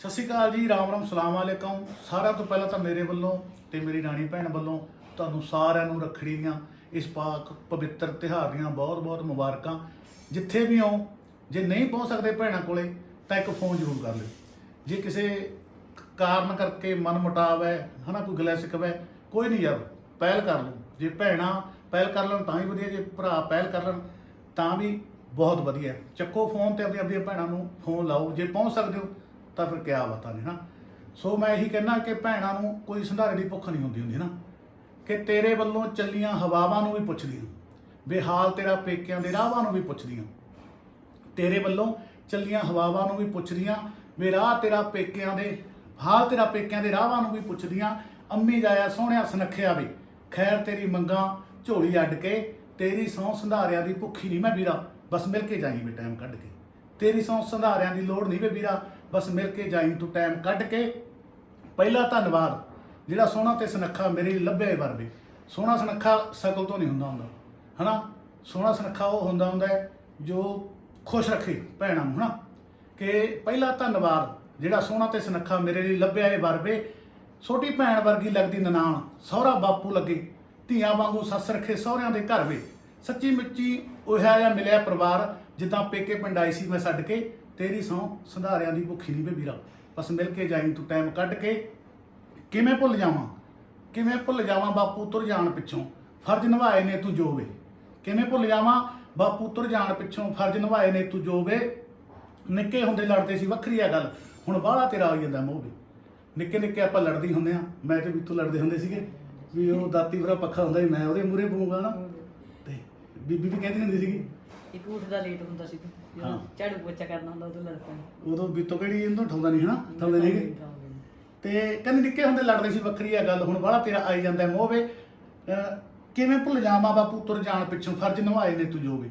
ਸਤਿ ਸ਼੍ਰੀ ਅਕਾਲ ਜੀ, ਰਾਮ ਰਾਮ, ਸਲਾਮ ਅਲੈਕਮ। ਸਾਰਿਆਂ ਤੋਂ ਪਹਿਲਾਂ ਤਾਂ ਮੇਰੇ ਵੱਲੋਂ ਤੇ ਮੇਰੀ ਰਾਣੀ ਭੈਣ ਵੱਲੋਂ ਤੁਹਾਨੂੰ ਸਾਰਿਆਂ ਨੂੰ ਰੱਖੜੀ ਦੀਆਂ ਇਸ ਪਾਕ ਪਵਿੱਤਰ ਤਿਉਹਾਰ ਦੀਆਂ ਬਹੁਤ-ਬਹੁਤ ਮੁਬਾਰਕਾਂ। ਜਿੱਥੇ ਵੀ ਹੋ ਜੇ ਨਹੀਂ ਪਹੁੰਚ ਸਕਦੇ ਭੈਣਾਂ ਕੋਲੇ, ਤਾਂ ਇੱਕ ਫੋਨ ਜ਼ਰੂਰ ਕਰ ਲਿਓ। ਜੇ ਕਿਸੇ ਕਾਰਨ ਕਰਕੇ ਮਨ ਮੁਟਾਵ ਹੈ, ਹਨਾ, ਕੋਈ ਗਲੈਸਿਕ ਹੈ, ਕੋਈ ਨਹੀਂ ਯਾਰ, ਪਹਿਲ ਕਰ ਲਓ। ਜੇ ਭੈਣਾਂ ਪਹਿਲ ਕਰ ਲੈਣ, ਤਾਂ ਹੀ ਵਧੀਆ। ਜੇ ਭਰਾ ਪਹਿਲ ਕਰ ਲੈਣ, ਤਾਂ ਵੀ ਬਹੁਤ ਵਧੀਆ। ਚੱਕੋ ਫੋਨ ਤੇ ਆਪਣੀ ਆਪਣੀਆਂ ਭੈਣਾਂ ਨੂੰ ਫੋਨ ਲਾਓ। ਜੇ ਪਹੁੰਚ ਸਕਦੇ ਹੋ ਤਾਂ ਫਿਰ ਕਿਆ ਬਾਤਾਂ ਨੇ ਨਾ ਸੋ ਮੈਂ ਇਹੀ ਕਹਿਣਾ ਕਿ ਭੈਣਾਂ ਨੂੰ ਕੋਈ ਸੰਧਾਰੇ ਦੀ ਭੁੱਖ ਨਹੀਂ ਹੁੰਦੀ ਹੁੰਦੀ ਨਾ ਕਿ ਤੇਰੇ ਵੱਲੋਂ ਚੱਲੀਆਂ ਹਵਾਵਾਂ ਨੂੰ ਵੀ ਪੁੱਛਦੀਆਂ, ਬੇਹਾਲ ਤੇਰਾ ਪੇਕਿਆਂ ਦੇ ਰਾਹਾਂ ਨੂੰ ਵੀ ਪੁੱਛਦੀਆਂ, ਤੇਰੇ ਵੱਲੋਂ ਚੱਲੀਆਂ ਹਵਾਵਾਂ ਨੂੰ ਵੀ ਪੁੱਛਦੀਆਂ ਵੀ ਰਾਹ ਤੇਰਾ ਪੇਕਿਆਂ ਦੇ, ਹਾਲ ਤੇਰਾ ਪੇਕਿਆਂ ਦੇ ਰਾਹਾਂ ਨੂੰ ਵੀ ਪੁੱਛਦੀਆਂ, ਅੰਮੀ ਜਾਇਆ ਸੋਹਣਿਆ ਸੁਨੱਖਿਆ ਵੇ, ਖੈਰ ਤੇਰੀ ਮੰਗਾ ਝੋਲੀ ਅੱਡ ਕੇ, ਤੇਰੀ ਸੌ ਸੰਧਾਰਿਆਂ ਦੀ ਭੁੱਖੀ ਨਹੀਂ ਮੈਂ ਵੀਰਾ, ਬਸ ਮਿਲ ਕੇ ਜਾਈ ਵੀ ਟਾਈਮ ਕੱਢ ਕੇ, ਤੇਰੀ ਸੌ ਸੰਧਾਰਿਆਂ ਦੀ ਲੋੜ ਨਹੀਂ ਵੇ ਵੀਰਾ ਬਸ ਮਿਲ ਕੇ ਜਾਈਂ ਤੂੰ ਟਾਈਮ ਕੱਢ ਕੇ। ਪਹਿਲਾ ਧੰਨਵਾਦ, ਜਿਹੜਾ ਸੋਹਣਾ ਤੇ ਸੁਨੱਖਾ ਮੇਰੇ ਲਈ ਲੱਭਿਆ ਵਰਵੇ ਸੋਹਣਾ ਸੁਨੱਖਾ ਸ਼ਕਲ ਤੋਂ ਨਹੀਂ ਹੁੰਦਾ ਹੁੰਦਾ, ਹਨਾ? ਸੋਹਣਾ ਸੁਨੱਖਾ ਉਹ ਹੁੰਦਾ ਹੁੰਦਾ ਜੋ ਖੁਸ਼ ਰੱਖੇ ਭੈਣਾਂ ਨੂੰ, ਹਨਾ? ਕਿ ਪਹਿਲਾ ਧੰਨਵਾਦ, ਜਿਹੜਾ ਸੋਹਣਾ ਤੇ ਸੁਨੱਖਾ ਮੇਰੇ ਲਈ ਲੱਭਿਆ ਇਹ ਵਰਵੇ ਛੋਟੀ ਭੈਣ ਵਰਗੀ ਲੱਗਦੀ ਨਨਾਣ, ਸਹੁਰਾ ਬਾਪੂ ਲੱਗੇ, ਧੀਆਂ ਵਾਂਗੂ ਸੱਸ ਰੱਖੇ ਸਹੁਰਿਆਂ ਦੇ ਘਰ ਵੇ। ਸੱਚੀ ਮੁੱਚੀ ਉਹ ਜਿਹਾ ਮਿਲਿਆ ਪਰਿਵਾਰ, ਜਿੱਦਾਂ ਪੇਕੇ ਪਿੰਡ ਆਈ ਸੀ ਮੈਂ ਛੱਡ ਕੇ ਤੇਰੀ ਸੌ ਸੰਧਾਰਿਆਂ ਦੀ ਭੁੱਖੀ ਨਹੀਂ ਵੇ ਵੀਰਾ ਬਸ ਮਿਲ ਕੇ ਜਾਈਂ ਤੂੰ ਟਾਈਮ ਕੱਢ ਕੇ। ਕਿਵੇਂ ਭੁੱਲ ਜਾਵਾਂ? ਕਿਵੇਂ ਭੁੱਲ ਜਾਵਾਂ ਬਾਪੂ ਤੁਰ ਜਾਣ ਪਿੱਛੋਂ? ਫਰਜ਼ ਨਿਭਾਏ ਨੇ ਤੂੰ ਜੋ ਵੇ। ਕਿਵੇਂ ਭੁੱਲ ਜਾਵਾਂ? ਬਾਪੂ ਤੁਰ ਜਾਣ ਪਿੱਛੋਂ ਫਰਜ਼ ਨਿਭਾਏ ਨੇ ਤੂੰ ਜੋ ਵੇ। ਨਿੱਕੇ ਹੁੰਦੇ ਲੜਦੇ ਸੀ, ਵੱਖਰੀ ਆ ਗੱਲ। ਹੁਣ ਬਾਹਲਾ ਤੇਰਾ ਹੋਈ ਜਾਂਦਾ ਮੋਹ ਵੀ। ਨਿੱਕੇ ਨਿੱਕੇ ਆਪਾਂ ਲੜਦੀ ਹੁੰਦੇ ਆ ਮੈਂ ਤੇ ਵੀਤੂ ਲੜਦੇ ਹੁੰਦੇ ਸੀਗੇ। ਵੀ ਉਹ ਦਾਤੀ ਭਰਾ ਪੱਖਾ ਹੁੰਦਾ ਸੀ, ਮੈਂ ਉਹਦੇ ਮੂਰੇ ਪਊਗਾ ਨਾ। ਤੇ ਬੀਬੀ ਵੀ ਕਹਿੰਦੀ ਹੁੰਦੀ ਸੀਗੀ ਇੱਕ ਉੱਠਦਾ ਲੇਟ ਹੁੰਦਾ ਸੀ ਤੂੰ। ਹਾਂ। ਝਾੜੂ ਪੋਚਾ ਕਰਨਾ ਹੁੰਦਾ ਉਦੋਂ ਲੜ ਪੈਂਦਾ ਉਦੋਂ ਵੀਤੋ ਕਿਹੜੀ ਇਹਨੂੰ ਠਾਉਂਦਾ ਨਹੀਂ ਹਨਾ? ਠਾਉਂਦੇ ਨਹੀਂਗੇ ਤੇ ਕਹਿੰਦੇ ਨਿੱਕੇ ਹੁੰਦੇ ਲੜਦੇ ਸੀ ਵੱਖਰੀ ਆ ਗੱਲ। ਹੁਣ ਬਾਹਲਾ ਤੇਰਾ ਆਈ ਜਾਂਦਾ ਮੋਹ ਵੇ। ਅਹ ਕਿਵੇਂ ਭੁੱਲ ਜਾਵਾਂ ਬਾਪੂ ਤੁਰ ਜਾਣ ਪਿੱਛੋਂ? ਫਰਜ਼ ਨਿਭਾਏ ਨੇ ਤੂੰ ਜੋ ਵੇ।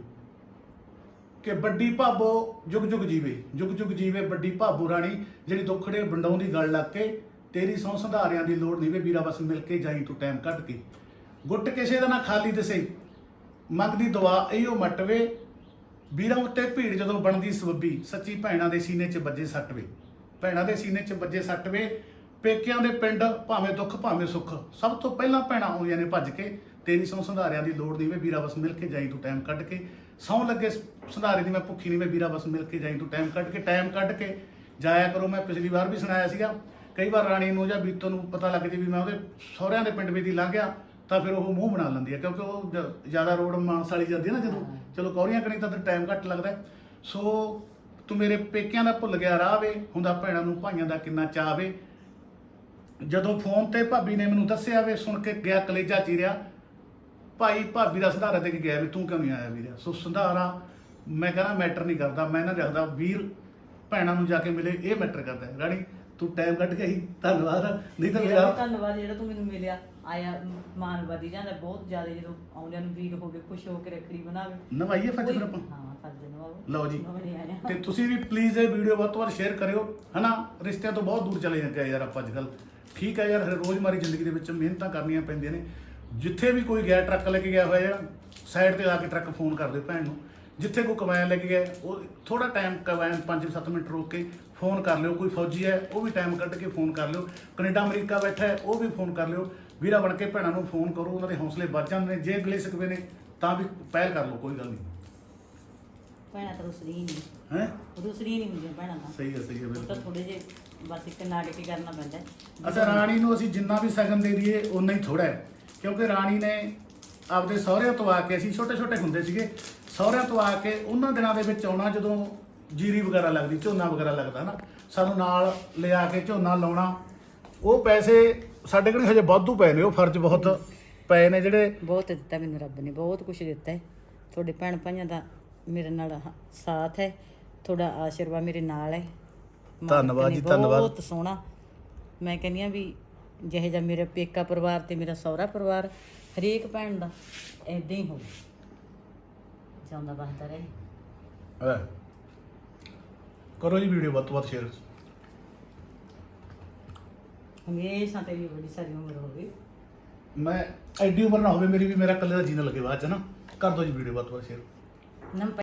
ਕਿ ਵੱਡੀ ਭਾਬੋ ਜੁਗ ਜੁਗ ਜੀਵੇ। ਜੁਗ ਜੁਗ ਜੀਵੇ ਵੱਡੀ ਭਾਬੋ ਰਾਣੀ ਜਿਹੜੀ ਦੁੱਖੜੇ ਵੰਡਾਉਂਦੀ ਗੱਲ ਲੱਗ ਕੇ ਤੇਰੀ ਸੌ ਸੰਧਾਰਿਆਂ ਦੀ ਲੋੜ ਨਹੀਂ ਵੇ ਵੀਰਾ ਬਸ ਮਿਲ ਕੇ ਜਾਈ ਤੂੰ ਟਾਈਮ ਕੱਢ ਕੇ। ਗੁੱਟ ਕਿਸੇ ਦਾ ਨਾ ਖਾਲੀ ਦਸੇ। ਮੰਗਦੀ ਦੁਆ ਇਹੋ ਮਟਵੇ ਵੀਰਾਂ ਉੱਤੇ ਭੀੜ ਜਦੋਂ ਬਣਦੀ ਸਬੱਬੀ, ਸੱਚੀ ਭੈਣਾਂ ਦੇ ਸੀਨੇ 'ਚ ਵੱਜੇ ਸੱਟ ਵੇ ਭੈਣਾਂ ਦੇ ਸੀਨੇ 'ਚ ਵੱਜੇ ਸੱਟ ਵੇ ਪੇਕਿਆਂ ਦੇ ਪਿੰਡ ਭਾਵੇਂ ਦੁੱਖ, ਭਾਵੇਂ ਸੁੱਖ। ਸਭ ਤੋਂ ਪਹਿਲਾਂ ਭੈਣਾਂ ਆਉਂਦੀਆਂ ਨੇ ਭੱਜ ਕੇ, ਤੇਰੀ ਸੌ ਸੰਧਾਰਿਆਂ ਦੀ ਲੋੜ ਨਹੀਂ ਵੇ ਵੀਰਾ ਬਸ ਮਿਲ ਕੇ ਜਾਈ ਤੂੰ ਟਾਈਮ ਕੱਢ ਕੇ। ਸੌ ਲੱਗੇ ਸੰਧਾਰੇ ਦੀ ਮੈਂ ਭੁੱਖੀ ਨਹੀਂ ਵੇ, ਵੀਰਾ ਬਸ ਮਿਲ ਕੇ ਜਾਈ ਤੂੰ ਟਾਈਮ ਕੱਢ ਕੇ ਟਾਈਮ ਕੱਢ ਕੇ। ਜਾਇਆ ਕਰੋ, ਮੈਂ ਪਿਛਲੀ ਵਾਰ ਵੀ ਸੁਣਾਇਆ ਸੀਗਾ। ਕਈ ਵਾਰ ਰਾਣੀ ਨੂੰ ਜਾਂ ਬੀਤੋ ਨੂੰ ਪਤਾ ਲੱਗ ਜੇ ਵੀ ਮੈਂ ਉਹਦੇ ਸਹੁਰਿਆਂ ਦੇ ਪਿੰਡ ਵਿੱਚ ਦੀ ਲੰਘ ਗਿਆ। ਤਾਂ ਫਿਰ ਉਹ ਮੂੰਹ ਬਣਾ ਲੈਂਦੀ ਹੈ ਕਿਉਂਕਿ ਉਹ ਜ- ਜ਼ਿਆਦਾ ਰੋਡ ਮਾਨਸ ਵਾਲੀ ਜਾਂਦੀ ਹੈ ਨਾ ਜਦੋਂ। ਚਲੋ ਕੌਰੀਆਂ ਕਣੀ ਤਾਂ ਟਾਈਮ ਘੱਟ ਲੱਗਦਾ ਹੈ। ਸੋ ਤੂੰ ਮੇਰੇ ਪੇਕਿਆਂ ਦਾ ਭੁੱਲ ਗਿਆ ਰਾਹ ਵੇ ਹੁੰਦਾ ਭੈਣਾਂ ਨੂੰ ਭਾਈਆਂ ਦਾ ਕਿੰਨਾ ਚਾਅ ਵੇ। ਜਦੋਂ ਫੋਨ ਤੇ ਭਾਬੀ ਨੇ ਮੈਨੂੰ ਦੱਸਿਆ ਵੇ ਸੁਣ ਕੇ ਗਿਆ ਕਲੇਜਾ ਚੀਰਿਆ ਭਾਈ ਭਾਬੀ ਦਾ ਸੰਧਾਰਾ ਦੇ ਕੇ ਗਿਆ ਵੀ ਤੂੰ ਕਿਉਂ ਨਹੀਂ ਆਇਆ ਵੀਰੇ ਸੋ ਸੰਧਾਰਾ ਮੈਂ ਕਹਿੰਦਾ ਮੈਟਰ ਨਹੀਂ ਕਰਦਾ ਮੈਂ ਨਾ ਰੱਖਦਾ ਵੀਰ ਭੈਣਾਂ ਨੂੰ ਜਾ ਕੇ ਮਿਲੇ ਇਹ ਮੈਟਰ ਕਰਦਾ ਹੈ। ਰਾਣੀ ਤੂੰ ਟਾਈਮ ਕੱਢ ਕੇ ਹੀ ਧੰਨਵਾਦ। ਨਹੀਂ ਤਾਂ ਮੇਰਾ ਧੰਨਵਾਦ ਜਿਹੜਾ ਤੂੰ ਮੈਨੂੰ ਮਿਲਿਆ। ਆਇਆ ਮਾਨ ਵਧੀ ਜਾਂਦਾ ਬਹੁਤ ਜ਼ਿਆਦਾ ਜਦੋਂ ਆਉਂਦਿਆਂ ਨੂੰ ਵੀਰ ਹੋਵੇ ਖੁਸ਼ ਹੋ ਕੇ ਰੱਖੜੀ ਬਣਾਵੇ। ਨਵਾਈਏ ਫੱਜ ਫਿਰ ਆਪਾਂ? ਹਾਂ ਫਰਜ਼ ਨਵਾਓ। ਲਓ ਜੀ। ਆਇਆ। ਤੇ ਤੁਸੀਂ ਵੀ ਪਲੀਜ਼ ਇਹ ਵੀਡੀਓ ਵੱਧ ਤੋਂ ਵੱਧ ਸ਼ੇਅਰ ਕਰਿਓ ਹਨਾ? ਰਿਸ਼ਤਿਆਂ ਤੋਂ ਬਹੁਤ ਦੂਰ ਚਲੇ ਜਾਂਦੇ ਆ ਯਾਰ ਆਪਾਂ ਅੱਜਕੱਲ ਠੀਕ ਹੈ ਯਾਰ ਰੋਜ਼ਮਾਰੀ ਜ਼ਿੰਦਗੀ ਦੇ ਵਿੱਚ ਮਿਹਨਤਾਂ ਕਰਨੀਆਂ ਪੈਂਦੀਆਂ ਨੇ। ਜਿੱਥੇ ਵੀ ਕੋਈ ਗਿਆ ਟਰੱਕ ਲੈ ਕੇ ਗਿਆ ਹੋਇਆ ਯਾਰ ਸਾਈਡ ਤੇ ਲਾ ਕੇ ਟਰੱਕ ਫੋਨ ਕਰ ਦਿਓ ਭੈਣ ਨੂੰ। ਜਿੱਥੇ ਕੋਈ ਕਮਾਇਆ ਲੈ ਕੇ ਗਿਆ ਉਹ ਥੋੜਾ ਟਾਈਮ ਕਮਾਇਆ 5-7 ਮਿੰਟ ਰੋਕ ਕੇ ਫੋਨ ਕਰ ਲਿਓ। ਕੋਈ ਫੌਜੀ ਹੈ ਉਹ ਵੀ ਟਾਈਮ ਕੱਢ ਕੇ ਫੋਨ ਕਰ ਲਿਓ। ਕੈਨੇਡਾ ਅਮਰੀਕਾ ਬੈਠਾ ਹੈ ਉਹ ਵੀ ਫੋਨ ਕਰ ਲਿਓ। ਵੀਰਾ ਬਣ ਕੇ ਭੈਣਾਂ ਨੂੰ ਫੋਨ ਕਰੋ ਉਹਨਾਂ ਦੇ ਹੌਸਲੇ ਵੱਧ ਜਾਂਦੇ ਨੇ ਜੇ ਅਗਲੇ ਸਕਵੇ ਨੇ ਤਾਂ ਵੀ ਪਹਿਲ ਕਰ ਲਓ ਕੋਈ ਗੱਲ ਨਹੀਂ। ਭੈਣਾਂ ਤਾਂ ਰੁਸਰੀ ਹੀ ਨਹੀਂ। ਹੈ? ਰੁਸਰੀ ਨਹੀਂ ਹੁੰਦੀਆਂ ਭੈਣਾਂ ਤਾਂ। ਸਹੀ ਹੈ ਸਹੀ ਹੈ ਉਹ ਤਾਂ ਬਿਲਕੁਲ। ਥੋੜੇ ਜੇ ਬਸ ਇੱਕ ਨਾਟਕ ਹੀ ਕਰਨਾ ਪੈਂਦਾ ਹੈ। ਅੱਛਾ ਰਾਣੀ ਨੂੰ ਅਸੀਂ ਜਿੰਨਾ ਵੀ ਸਗਨ ਦੇ ਦਈਏ ਉਨਾ ਹੀ ਥੋੜਾ ਹੈ। ਕਿਉਂਕਿ ਰਾਣੀ ਨੇ ਆਪਦੇ ਸਹੁਰਿਆਂ ਤੋਂ ਆ ਕੇ ਅਸੀਂ ਛੋਟੇ ਛੋਟੇ ਹੁੰਦੇ ਸੀਗੇ ਸਹੁਰਿਆਂ ਤੋਂ ਆ ਕੇ ਉਹਨਾਂ ਦਿਨਾਂ ਦੇ ਵਿੱਚ ਆਉਣਾ ਜਦੋਂ ਜੀਰੀ ਵਗੈਰਾ ਲੱਗਦੀ ਝੋਨਾ ਵਗੈਰਾ ਲੱਗਦਾ ਨਾ ਸਾਨੂੰ ਨਾਲ ਲਿਆ ਕੇ ਝੋਨਾ ਲਾਉਣਾ ਉਹ ਪੈਸੇ ਸਾਡੇ ਕੋਲ ਹਜੇ ਵਾਧੂ ਪਏ ਨੇ ਉਹ ਫਰਜ਼ ਬਹੁਤ ਪਏ ਨੇ ਜਿਹੜੇ ਬਹੁਤ ਦਿੱਤਾ ਮੈਨੂੰ ਰੱਬ ਨੇ ਬਹੁਤ ਕੁਝ ਦਿੱਤਾ ਹੈ। ਤੁਹਾਡੇ ਭੈਣ ਭਾਈਆਂ ਦਾ ਮੇਰੇ ਨਾਲ ਹ- ਸਾਥ ਹੈ ਤੁਹਾਡਾ ਆਸ਼ੀਰਵਾਦ ਮੇਰੇ ਨਾਲ ਹੈ। ਮਾਲਕ ਧੰਨਵਾਦ ਨੇ ਜੀ, ਧੰਨਵਾਦ। ਬਹੁਤ ਸੋਹਣਾ। ਮੈਂ ਕਹਿੰਦੀ ਆ ਵੀ ਜਿਹੇ ਜਿਹਾ ਮੇਰਾ ਪੇਕਾ ਪਰਿਵਾਰ ਤੇ ਮੇਰਾ ਸਹੁਰਾ ਪਰਿਵਾਰ ਹਰੇਕ ਭੈਣ ਦਾ ਐਦਾਂ ਹੀ ਹੋਵੇ। ਜਾਂਦਾ ਰਹੇ। ਹੈ। ਕਰੋ ਜੀ ਵੀਡੀਓ ਵੱਧ ਤੋਂ ਵੱਧ ਸ਼ੇਅਰ ਹਮੇਸ਼ਾ ਤੇਰੀ ਬੜੀ ਸਾਰੀ ਉਮਰ ਹੋਵੇ। ਮੈਂ ਐਡੀ ਉਮਰ ਨਾ ਹੋਵੇ ਮੇਰੀ ਵੀ ਮੇਰਾ ਇਕੱਲੇ ਦਾ ਜੀਣਾ ਲੱਗੇ ਬਾਅਦ ਚ ਨਾ। ਕਰ ਦਿਓ ਜੀ ਵੀਡੀਓ ਵੱਧ ਤੋਂ ਵੱਧ ਸ਼ੇਅਰ। ਨੰਬਰ